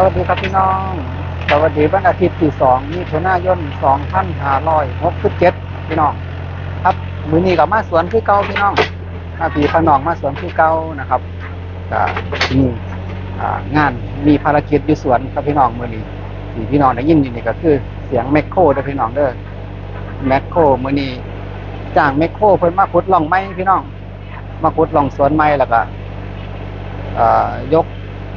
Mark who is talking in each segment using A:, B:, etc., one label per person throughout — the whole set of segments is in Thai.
A: สวัสดีครับพี่น้อง สวัสดีวันอาทิตย์ที่สองมิถุนายนสองพันห้าร้อยหกสิบเจ็ดพี่น้อง ครับ มือนี้กับมาสวนคือเก่าพี่น้องมาปีพนองมาสวนคือเก่านะครับก็มีงานมีภารกิจอยู่สวนครับพี่น้องมือนี้ที่พี่น้องได้ยินอยู่นี่ก็คือเสียงแมคโครเด้อพี่น้องเด้อแมคโครมือนี้จ้างแมคโครเพิ่นมาขุดล่องไม้พี่น้อง มาขุดล่องสวนไม้แล้วก็เอ่อยก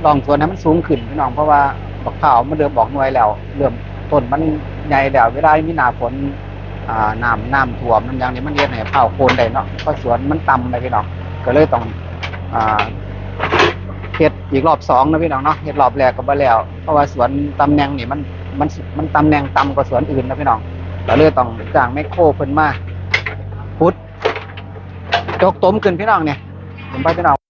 A: ลองสวนให้มันสูงขึ้นพี่น้องเพราะว่าบักข้าวมันเริ่มบอกหน่วยแล้ว เริ่มต้นมันใหญ่แล้วเวลามีหนาฝนอ่าน้ำน้ำท่วมน้ำยางนี้มันเรียนให้ข้าวโคนได้เนาะเพราะสวนมันต่ำไปพี่น้องก็เลยต้องอ่าเฮ็ดอีกรอบสองนะพี่น้องเนาะเฮ็ดรอบแรกก็บ่แล้ว เพราะว่าสวนตำแหน่งนี่มันมันมันตำแหน่งต่ำกว่าสวนอื่นนะพี่น้องก็เลยต้องจ้างแมคโครเพิ่นมาพุดจกต้มขึ้นพี่น้องเนี่ยผมไปพี่น้อง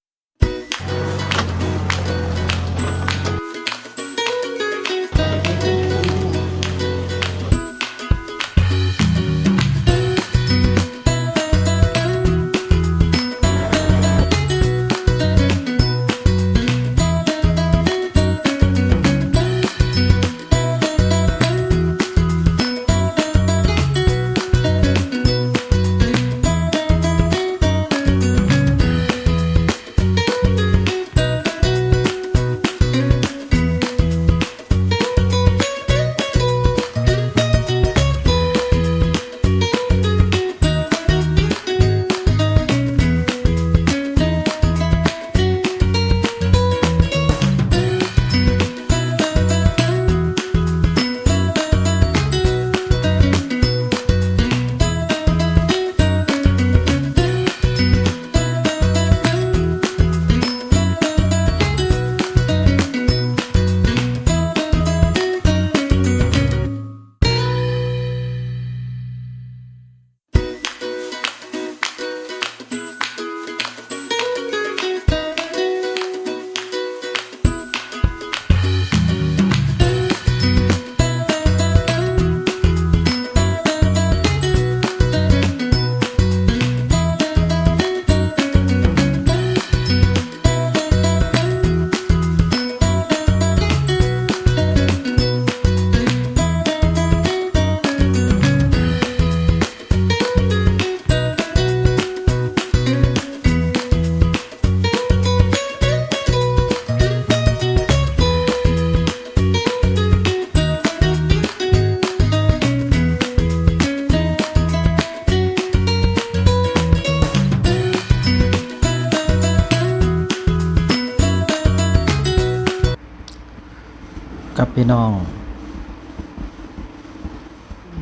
B: กับพี่น้อง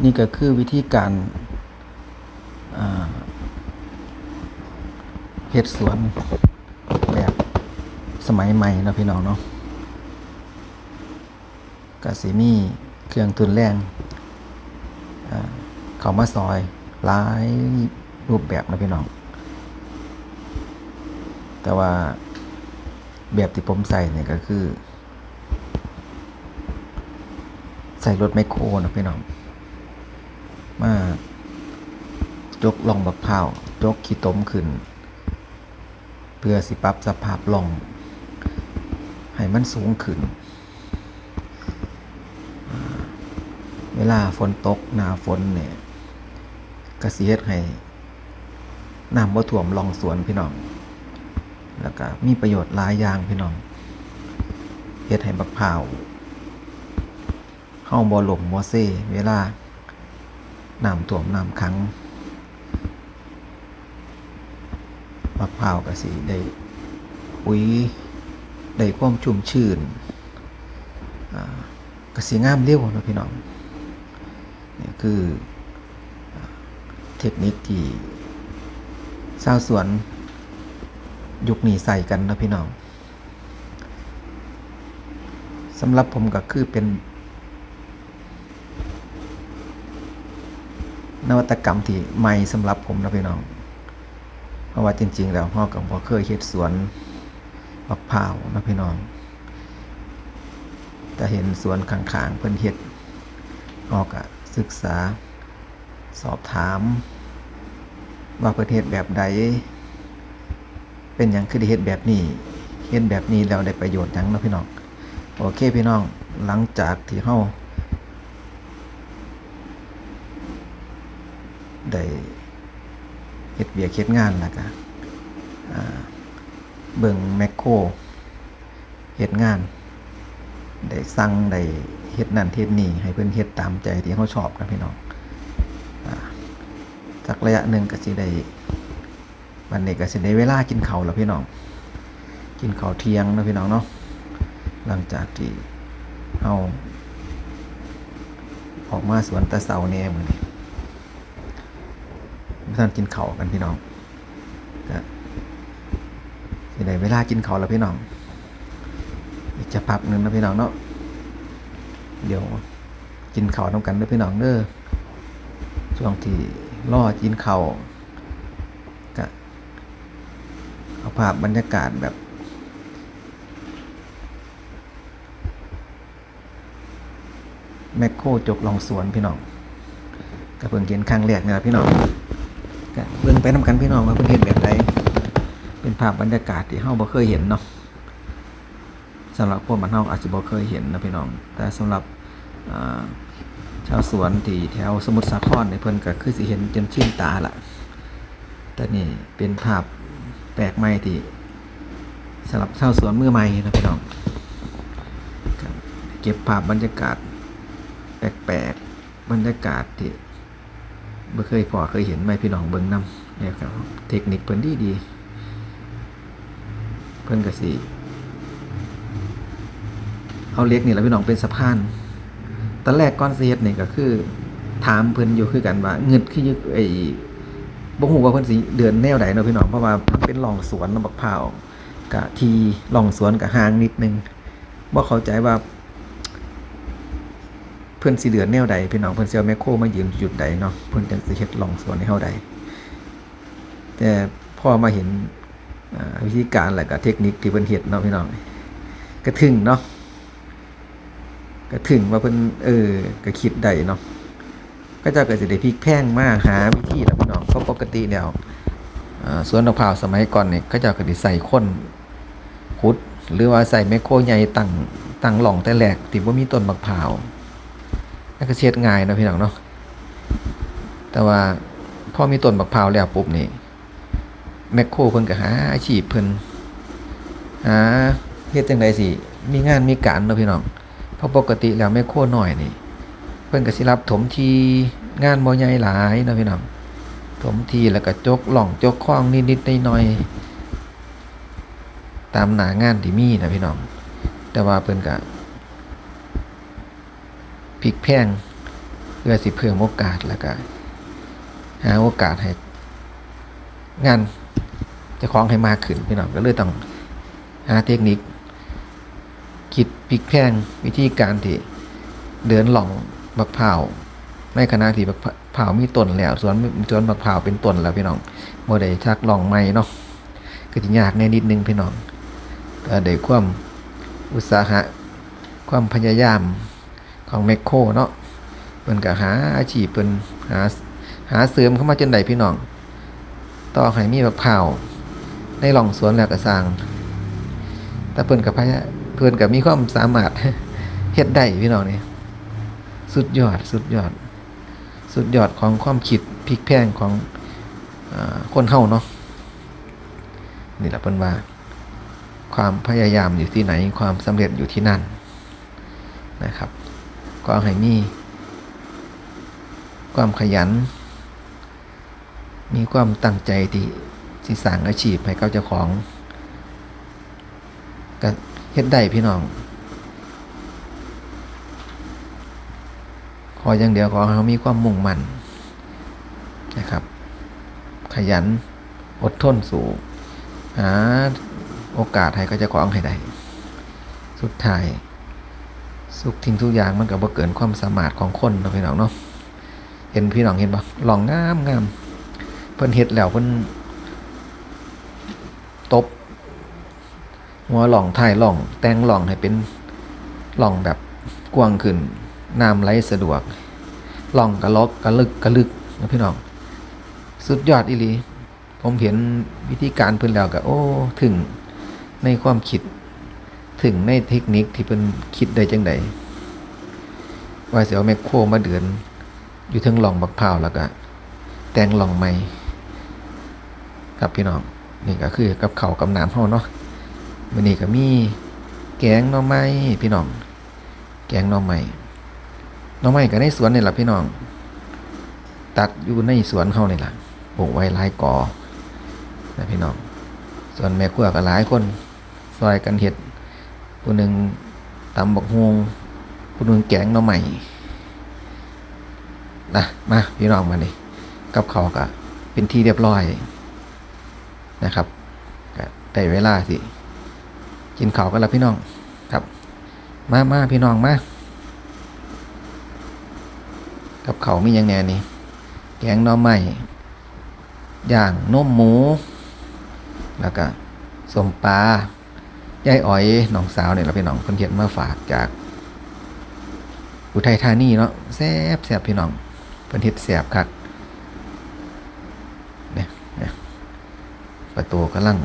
B: นี่ก็คือวิธีการเฮ็ดสวนแบบสมัยใหม่เนาะพี่น้องเนาะกสิมีเครื่องทุนแรงอ่าเขามาซอยหลายรูปแบบนะพี่น้อง แต่ว่าแบบที่ผมใส่เนี่ยก็คือ ใส่รถไมโครนะพี่น้อง มายกลองบักพร้ายกขี้ต้มขึ้น เพื่อสิปรับสภาพลอง ให้มันสูงขึ้น เวลาฝนตกหนาฝนเนี่ยกระเสียดให้น้ำบ่ท่วมลองสวนพี่น้อง แล้วก็มีประโยชน์หลายอย่างพี่น้องเฮ็ดให้บักพร้า เข้าบ่หลมบ่เซ่เวลาน้ำท่วมน้ำขังมะพร้าวก็สิได้ปุ๋ยได้ความชุ่มชื่นอ่าก็สิงามเร็วนะพี่น้องนี่คือเทคนิคที่ชาวสวนยุคนี้ใส่กันนะพี่น้องสำหรับผมก็คือเป็น นวัตกรรมที่ใหม่สำหรับผมนะพี่น้อง เพราะว่าจริง ๆ แล้วพ่อกับพ่อเคยเฮ็ดสวนมะพร้าวนะพี่น้อง แต่เห็นสวนข้างๆเพิ่นเฮ็ดออกอะศึกษาสอบถาม ว่าเพิ่นเฮ็ดแบบใดเป็นหยังคือได้เฮ็ดแบบนี้เฮ็ดแบบนี้แล้วได้ประโยชน์หยังนะพี่น้องโอเคพี่น้องหลังจากที่เฮา ได้เฮ็ดเบียกเฮ็ดงานแล้วก็อ่าเบิ่งแมคโครเฮ็ดงาน ได้สั่งได้เฮ็ดนั่นเฮ็ดนี่ให้เพิ่นเฮ็ดตามใจที่เขาชอบนะพี่น้องอ่าสักระยะหนึ่งก็สิได้วันนี้ก็สิได้เวลากินข้าวแล้วพี่น้อง กินข้าวเที่ยงนะพี่น้องเนาะหลังจากที่เฮาออกมาสวนตะเสาแหน่ยมื้อนี้ ท่านกินเข้ากันพี่น้องก็สิได้เวลากินเข้าแล้วพี่น้อง อีกจะพักหนึ่งนะพี่น้องเนาะเดี๋ยวกินเข้าวน้ำกันเด้อพี่น้องเด้อช่วงที่รอกินเข้าก็เอาภาพบรรยากาศแบบแมคโครจกลองสวนพี่น้องก็เพิ่งเห็นครั้งแรกนี่ละพี่น้อง ก็เบิ่งไปนำกันพี่น้องว่าเพิ่นเห็นแบบใดเป็นภาพบรรยากาศที่เฮาบ่เคยเห็นเนาะสำหรับพวกมันเฮาอาจจะบ่เคยเห็นนะพี่น้อง แต่สำหรับชาวสวนที่แถวสมุทรสาครเนี่ยเพิ่นก็คือสิเห็นจนชินตาละแต่นี่เป็นภาพแปลกใหม่ที่สำหรับชาวสวนมือใหม่นะพี่น้องเก็บภาพบรรยากาศ แปลกๆบรรยากาศที่ บ่เคยพอเคยเห็นไหมพี่น้องเบิ่งนำเนี่ยครับ เทคนิคเพิ่นดีดี เพิ่นก็สิเอาเล็กนี่แหละพี่น้องเป็นสะพานตอนแรกก้อนเสียดนี่ก็คือ ถามเพิ่นอยู่คือกันว่าเงินคือยึกไอ้บ่ฮู้ว่าเพิ่นสิเดือนแนวใดเนาะพี่น้องเพราะว่ามันเป็นร่องสวนลำบักพร้าวกะทีร่องสวนกะห่างนิดนึงบ่เข้าใจว่า เพิ่อนสิเดือแนวใดพี่น้องเพิ่อนเอาแมคโครมายืนจุดใดเนาะเพิ่อนจังสิเฮ็ดร่องสวนให้เฮาได้แต่พอมาเห็นวิธีการแล้วก็เทคนิคที่เพิ่นเฮ็ดเนาะพี่น้องก็ถึงเนาะก็ถึงว่าเพิ่นเออก็คิดได้เนาะก็จะเก็สิได้พลิกแพงมาหาวิธีแล้วพี่น้องเพราะปกติแล้วสวนมะพร้าวสมัยก่อนเนี่ยก็จะก็สิใส่คนขุด หรือว่าใส่แมคโครใหญ่ตั้งตั้งหล่องแต่แรกที่บ่มีต้นมะพร้าว นั่นก็เช็ดง่ายนะพี่น้องเนาะแต่ว่าพอมีต้นมะพร้าวแล้วปุ๊บนี่แมคโครเพิ่นก็หาอาชีพเพิ่นหาเฮ็ดจังไดสิมีงานมีการเนาะพี่น้องเพราะปกติแล้วแม่โคน้อยนี่ เพิ่นก็สิรับถมทีงานบ่ใหญ่หลายเนาะพี่น้องถมทีแล้วก็จกหล่องจกคล้องนิดๆหน่อยๆตามหน้างานที่มีนะพี่น้อง แต่ว่าเพิ่นก็ พลิกแพงเพื่อสิเพิ่มโอกาสแล้วก็หาโอกาสให้ งานจะคล้องให้มากขึ้นพี่น้องก็เลยต้องหาเทคนิค คิดพลิกแพงวิธีการที่เดินหล่องบักเผาในขณะที่บักเผามีต้นแล้วสวนสวนบักเผาเป็นต้นแล้วพี่น้องโมได้ชักหล่องใหม่เนาะก็จะยากแน่นิดนึงพี่น้องก็ได้ความอุตสาหะความพยายาม ของแมคโครเนาะเพิ่นก็หาอาชีพเพิ่นหาหาเสริมเข้ามาจนได้พี่น้อง ต่อให้มีบักเผาในหล่องสวนแล้วก็สร้าง แต่เพิ่นกับพยเพิ่นกับมีความสามารถเฮ็ดได้พี่น้องนี่สุดยอดสุดยอด สุดยอดของความคิดพลิกแพลงของอคนเฮาเนาะนี่แหละเพิ่นว่า ความพยายามอยู่ที่ไหนความสำเร็จอยู่ที่นั่นนะครับ ก็ให้มีความขยัน มีความตั้งใจที่สิสร้างอาชีพให้กับเจ้าของก็เฮ็ดได้พี่น้องขออย่างเดียวขอให้เขามีความมุ่งมั่นนะครับ ขยันอดทนสูงหาโอกาสให้ก็จะของให้ได้ สุดท้าย สุขทิ้งทุกอย่างมันก็บ่เกินความสามารถของคนเนาะพี่น้องเนาะเห็นพี่น้องเห็นบ่ลองงามงามเพิ่นเฮ็ดแล้วเพิ่นตบหัวหล่องถ่ายหล่อง แต่งหล่องให้เป็นหล่องแบบกว้างขึ้นน้ำไหลสะดวกหล่องกระลอกกระลึกกระลึกนะพี่น้อง สุดยอดอีหลี ผมเห็นวิธีการเพิ่นแล้วก็โอ้ถึงในความคิด ถึงในเทคนิคที่เพิ่นคิดได้จังไดว่าสิเอาแมคโครมาเดือน อยู่เทึงหล่องบักพร้าวแล้วก็แต่งหล่องใหม่ครับพี่น้องนี่ก็คือกับเข้ากับน้ำเฮาเนาะมื้อนี้ก็มีแกงหน่อไม้พี่น้อง แกงหน่อไม้หน่อไม้ก็ในสวนนี่แหละพี่น้อง ตัดอยู่ในสวนเฮานี่ล่ะปลูกไว้หลายกอนะพี่น้อง ส่วนแม่ครัวก็หลายคนซอยกันเฮ็ด ผู้หนึ่งตำบักฮวงผู้หนึ่งแกงหน่อไม้นะมาพี่น้องมานี่กับเขาก็เป็นที่เรียบร้อยนะครับได้เวลาสิกินข้าวกันแล้วพี่น้องครับ มามาพี่น้องมากับเขามีอย่างแน่นี่แกงหน่อไม้ย่างนมหมู แล้วก็สมปลา ยายอ๋อยน้องสาวเนี่ยเราพี่น้องคนเทียนมาฝากจาก อุทัยธานีเนาะแซบแซบพี่น้องเพิ่นเฮ็ดแซบคักเนี่ยเนี่ยประตูกำลัง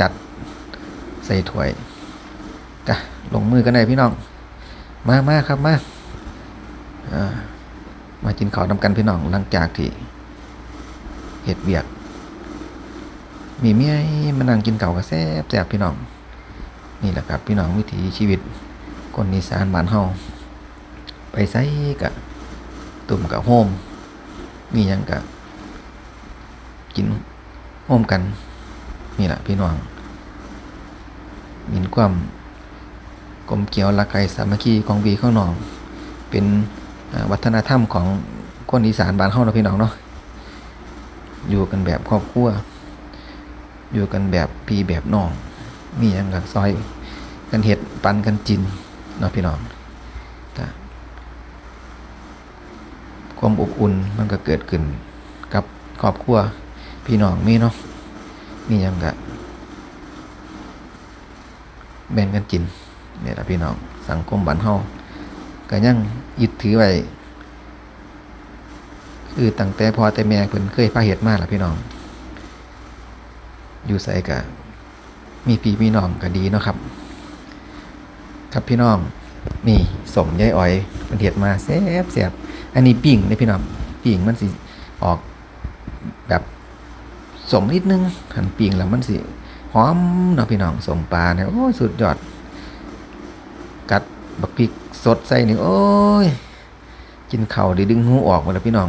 B: จัดใส่ถ้วยกะลงมือกันได้พี่น้อง มามาครับมาอ่ามากินข้าวนำกันพี่น้องหลังจากที่เห็ดเบียกมีเมียมานั่งกินเก่ากับแซบแซบพี่น้อง นี่แหละครับ พี่น้องวิถีชีวิตคนอีสานบ้านเฮาไปใส่กะตุ่มกะโฮม มีหยังกะกินโฮมกัน นี่แหละพี่น้องมีความกลมเกี่ยวรักไก่สามัคคีของบีของนอง เป็นวัฒนธรรมของคนอีสานบ้านเฮาเนาะพี่น้องเนาะอยู่กันแบบครอบครัว อยู่กันแบบพี่แบบน้อง มีหยังกับซอยกันเห็ดปันกันจินเนาะพี่น้องก็ความอบอุ่นมันก็เกิดขึ้นกับครอบครัวพี่น้องมีเนาะมีหยังกะแบ่งกันกินเนี่ยละพี่น้องสังคมบ้านเฮาก็ยังยึดถือไว้คือตั้งแต่พอแต่แม่เพิ่นเคยพาเฮ็ดมาล่ะพี่น้อง อยู่ใส่กะ มีพี่มีน้องก็ดีเนาะครับ ครับพี่น้องนี่สมยายอ้อยเพิ่นเฮ็ดมาแซ่บแซ่บอันนี้ปิ้งเด้พี่น้องปิ้งมันสิออกแบบสมนิดนึงหันปิงแล้วมันสิหอมเนาะพี่น้องสมปลาเนี่ยโอ้ยสุดยอด กัดบักพริกสดใส่นี่โอ้ยกินเข่าด้ดึงหูออกหมดแล้วพี่น้อง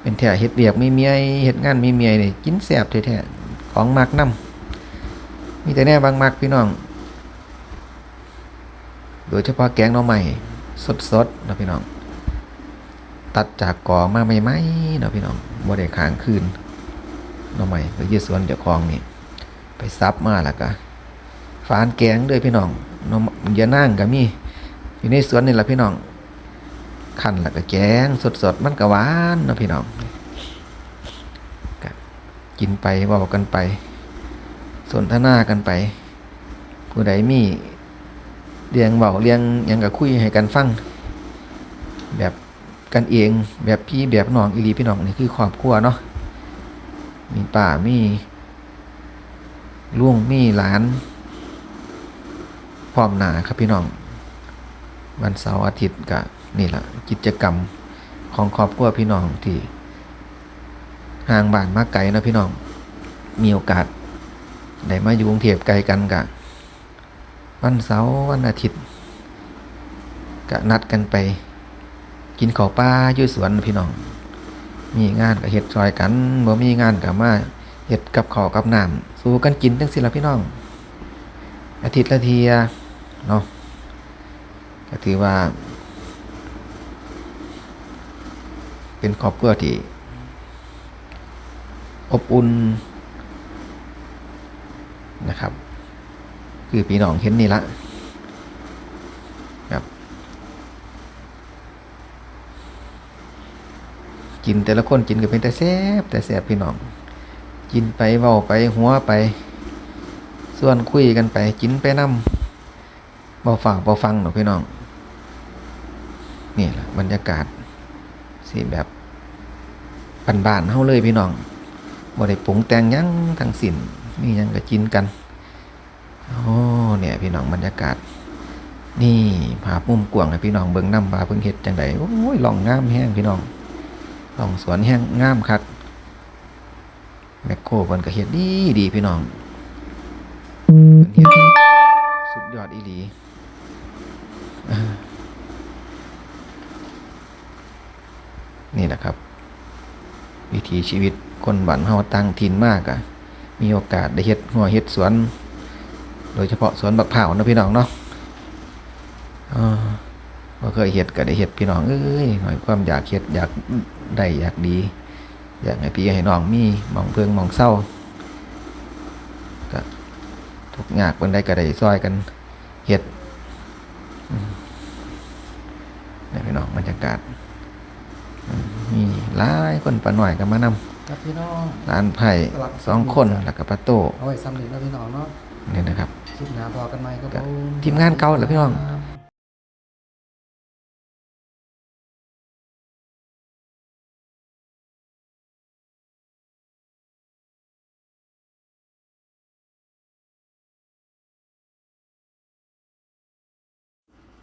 B: เป็นแท้เฮ็ดเบียกไม่เมียเฮ็ดงานไม่เมียนี่ยกินแซ่บแท้ๆของมักนํ มีแต่แน่บางมักพี่น้อง โดยเฉพาะแกงน่อไม้สดๆนะพี่น้อง ตัดจากกอมาใหม่ๆนะพี่น้องบ่ได้ค้างคืนน่อไม้ก็ยืดสวนเจ้าของนี่ไปซับมาแล้วก็ฝานแกงด้วยพี่น้องน่ออย่านั่งก็มีอยู่ในสวนนี่แหละพี่น้องขันแล้วก็แกงสดๆมันก็หวานนะพี่น้องกินไปเว่ากันไป สนทนากันไป ผู้ใดมีเรียงเบาเรียงยังก็คุยให้กันฟัง แบบกันเองแบบพี่แบบน้องอีหลีพี่น้องนี่คือครอบครัวเนาะมีป่ามีลุงมีหลานพร้อมหนาครับพี่น้อง วันเสาร์อาทิตย์ก็นี่แหละกิจกรรมของครอบครัวพี่น้องที่ห่างบ้านมาไกลนะพี่น้องมีโอกาส ได้มาอยู่กรุงเทพไกลกันกะวันเสาร์วันอาทิตย์ก็นัดกันไป กินข้าวปลาอยู่สวนพี่น้อง มีงานก็เฮ็ดซอยกันบ่มีงานก็มาเฮ็ดกับข้าวกับน้ำสู้กันกินจังซี่ล่ะพี่น้อง อาทิตย์ละเทียเนาะก็ถือว่า เป็นครอบครัวที่อบอุ่นนะครับ คือพี่น้องเห็นนี่ละครับ กินแต่ละคนกินก็เป็นแต่แซ่บแต่แซ่บพี่น้อง กินไปเว้าไปหัวไป ส่วนคุยกันไปกินไปนำบ่ฟังบ่ฟังหรอพี่น้อง นี่แหละบรรยากาศสิแบบบ้านๆเฮาเลยพี่น้องบ่ได้ปรุงแต่งยังทั้งสิ้นมีหยังก็กินกัน โอ้เนี่ยพี่น้องบรรยากาศ นี่ภาพมุมกวางให้พี่น้องเบิ่งน้ำว่าเพิ่งเฮ็ดจังไดโอ้ยลองงามแห้งพี่น้องลองสวนแห้งงามคักแมคโครเพิ่นก็เฮ็ดดีดีพี่น้องเพิ่นเฮ็ดสุดยอดอีหลีนี่แหละครับ วิถีชีวิตคนบ้านเฮาตั้งถิ่นมากอะมีโอกาสได้เฮ็ดหัวเฮ็ดสวน โดยเฉพาะสวนบักเผาวนะพี่น้องเนาะอ่าบ่เคยเฮ็ดก็ได้เฮ็ดพี่น้องเอ้ยหน่อยความอยากเฮ็ดอยากได้อยากดี อยากให้พี่ให้น้องมีหมองเพิงหมองเศร้าก็ทุกข์ยากเพิ่นได้ก็ได้ซอยกันเฮ็ดอืมนี่พี่น้องบรรยากาศอืมมีหลายคนปาหน่อยก็มานำ
A: ครับพี่น้อง
B: ร้านไผ่สองคนแล้วก็ปาโต้
A: เอาไว้ซ้ำนี้แล้วพี่น้องเนาะ
B: นี่นะครับ
A: คลิปหน้าพอกันไหมครับผม
B: ทีมงานเก่าเหรอพี่น้อง